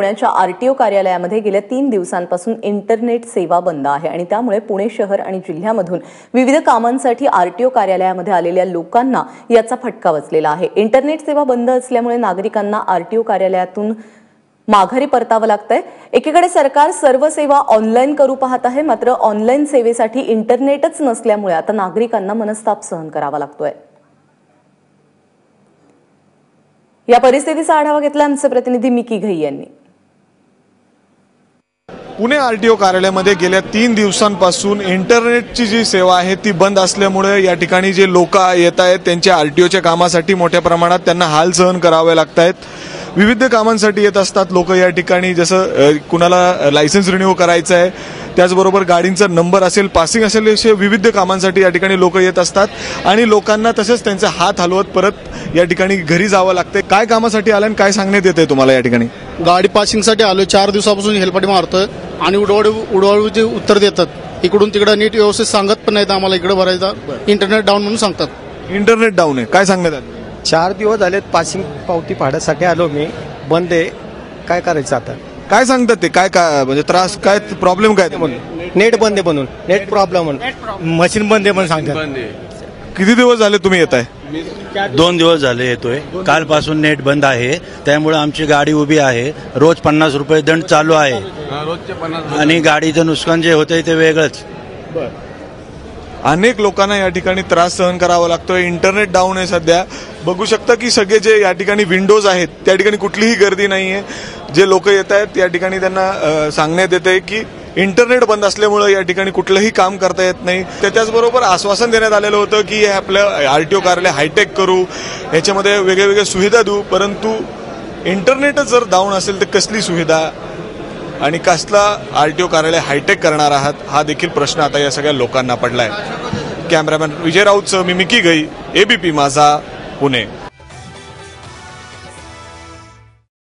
पुण्याच्या आरटीओ कार्यालयामध्ये गेल्या तीन दिवसांपासून इंटरनेट सेवा बंद आहे आणि त्यामुळे पुणे शहर आणि जिल्ह्यामधून विविध कामांसाठी आरटीओ कार्यालयामध्ये आलेल्या लोकांना याचा फटका बसलेला आहे. इंटरनेट सेवा बंद असल्यामुळे नागरिकांना आरटीओ कार्यालयातून माघारी परतावं लागतंय. एकीकडे सरकार सर्व सेवा ऑनलाईन करू पाहत आहे मात्र ऑनलाईन सेवेसाठी इंटरनेटच नसल्यामुळे आता नागरिकांना मनस्ताप सहन करावा लागतोय. या परिस्थितीचा आढावा घेतला आमचे प्रतिनिधी मिकी घई यांनी. पुणे आर टी ओ कार्यालयामध्ये गेल्या तीन दिवसांपासून इंटरनेटची जी सेवा आहे ती बंद असल्यामुळे या ठिकाणी जे लोक येत आहेत त्यांच्या आर टी ओच्या कामासाठी मोठ्या प्रमाणात त्यांना हाल सहन करावे लागत आहेत. विविध कामांसाठी येत असतात लोक या ठिकाणी. जसं कुणाला लायसन्स रिन्यू करायचं आहे त्याचबरोबर गाडींचा नंबर असेल पासिंग असेल असे विविध कामांसाठी या ठिकाणी लोक येत असतात. आणि लोकांना तसेच त्यांचे हात हलवत परत या ठिकाणी घरी जावं लागतंय. काय कामासाठी आलं आणि काय सांगण्यात येते तुम्हाला या ठिकाणी? गाडी पासिंगसाठी आलो चार दिवसापासून हेलपाटी मारतोय आणि उडवाडी उडवाडीचे उत्तर देतात इकडून तिकडं नीट व्यवस्थित सांगत पण नाहीत आम्हाला इकडे भरायचा इंटरनेट डाऊन म्हणून सांगतात. इंटरनेट डाऊन आहे. काय सांगण्यात आलं? चार दिवस झालेत पासिंग पावती फाडण्यासाठी आलो मी. बंद आहे. काय करायचं आता? काय सांगतात ते? काय काय म्हणजे त्रास काय प्रॉब्लेम काय ते नेट बंद आहे म्हणून. नेट प्रॉब्लेम म्हणून. मशीन बंद आहे म्हणून सांगतात. किती दिवस झाले तुम्ही येत आहे? दोन दिवस झाले येतोय. कालपासून नेट बंद आहे. त्यामुळे आमची गाडी उभी आहे. रोज पन्नास रुपये दंड चालू आहे. आणि गाडीचं नुकसान जे होतंय ते वेगळंच. अनेक लोकांना या ठिकाणी त्रास सहन करावा लागतोय. इंटरनेट डाऊन आहे सध्या. बघू शकता की सगळे जे या ठिकाणी विंडोज आहेत त्या ठिकाणी कुठलीही गर्दी नाहीये. जे लोक येत आहेत या ठिकाणी त्यांना सांगण्यात येत आहे की इंटरनेट बंद असल्यामुळे या ठिकाणी कुठलंही काम करता येत नाही. तर त्याचबरोबर आश्वासन देण्यात आलेलं होतं की हे आपलं आरटीओ कार्यालय हायटेक करू याच्यामध्ये वेगळ्या वेगळ्या सुविधा देऊ परंतु इंटरनेटच जर डाऊन असेल तर कसली सुविधा आणि कसला आरटीओ कार्यालय हायटेक करणार आहात हा देखील प्रश्न आता या सगळ्या लोकांना पडलाय. कॅमेरामॅन विजय राऊतचं मी मिकी गई एबीपी माझा पुणे.